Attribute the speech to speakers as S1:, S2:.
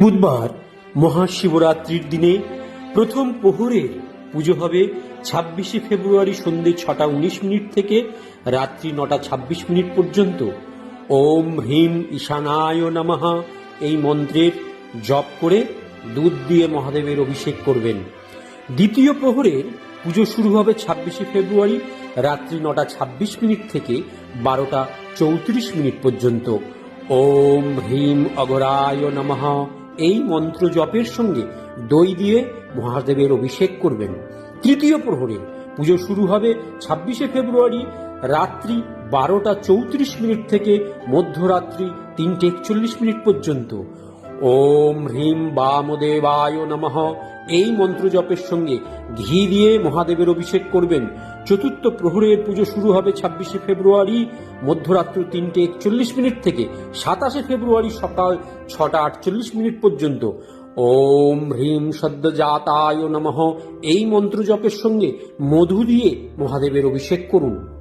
S1: বুধবার মহাশিবরাত্রির দিনে প্রথম প্রহরের পুজো হবে ছাব্বিশে ফেব্রুয়ারি সন্ধে ছটা উনিশ মিনিট থেকে রাত্রি নটা ছাব্বিশ মিনিট পর্যন্ত। ওম হ্রিম ঈশানায় নমঃ। এই মন্ত্রের জপ করে দুধ দিয়ে মহাদেবের অভিষেক করবেন। দ্বিতীয় প্রহরের পুজো শুরু হবে ছাব্বিশে ফেব্রুয়ারি রাত্রি নটা ছাব্বিশ মিনিট থেকে বারোটা চৌত্রিশ মিনিট পর্যন্ত। ওম হ্রিম অগরায় নমঃ। এই মন্ত্র জপের সঙ্গে দই দিয়ে মহাদেবের অভিষেক করবেন। তৃতীয় প্রহরে, পুজো শুরু হবে ছাব্বিশে ফেব্রুয়ারি রাত্রি বারোটা চৌত্রিশ মিনিট থেকে মধ্যরাত্রি তিনটে একচল্লিশ মিনিট পর্যন্ত। ওম হ্রিম বামদেবায় নমঃ। এই মন্ত্র জপের সঙ্গে ঘি দিয়ে মহাদেবের অভিষেক করবেন। চতুর্থ প্রহরের পুজো শুরু হবে ছাব্বিশে ফেব্রুয়ারি, মধ্যরাত্রি তিনটে একচল্লিশ মিনিট থেকে সাতাশে ফেব্রুয়ারি সকাল ছটা আটচল্লিশ মিনিট পর্যন্ত। ওম হ্রিম সদ্যজাতায় নমঃ। এই মন্ত্র জপের সঙ্গে মধু দিয়ে মহাদেবের অভিষেক করুন।